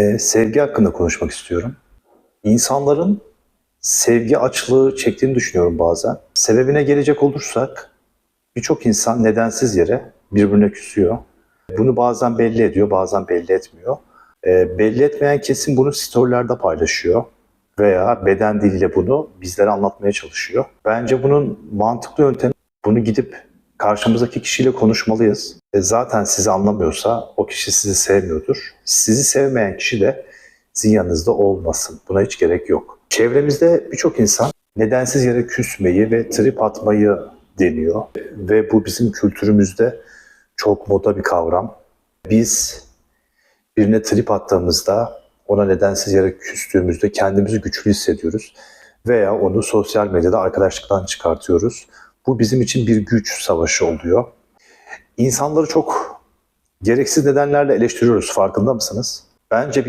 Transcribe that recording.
Ee, sevgi hakkında konuşmak istiyorum. İnsanların sevgi açlığı çektiğini düşünüyorum bazen. Sebebine gelecek olursak birçok insan nedensiz yere birbirine küsüyor. Bunu bazen belli ediyor, bazen belli etmiyor. Ee, belli etmeyen kesim bunu storylerde paylaşıyor veya beden diliyle bunu bizlere anlatmaya çalışıyor. Bence bunun mantıklı yöntemi bunu gidip karşımızdaki kişiyle konuşmalıyız. E zaten sizi anlamıyorsa o kişi sizi sevmiyordur. Sizi sevmeyen kişi de sizin yanınızda olmasın. Buna hiç gerek yok. Çevremizde birçok insan nedensiz yere küsmeyi ve trip atmayı deniyor. Ve bu bizim kültürümüzde çok moda bir kavram. Biz birine trip attığımızda, ona nedensiz yere küstüğümüzde kendimizi güçlü hissediyoruz. Veya onu sosyal medyada arkadaşlıktan çıkartıyoruz. Bu bizim için bir güç savaşı oluyor. İnsanları çok gereksiz nedenlerle eleştiriyoruz farkında mısınız? Bence bir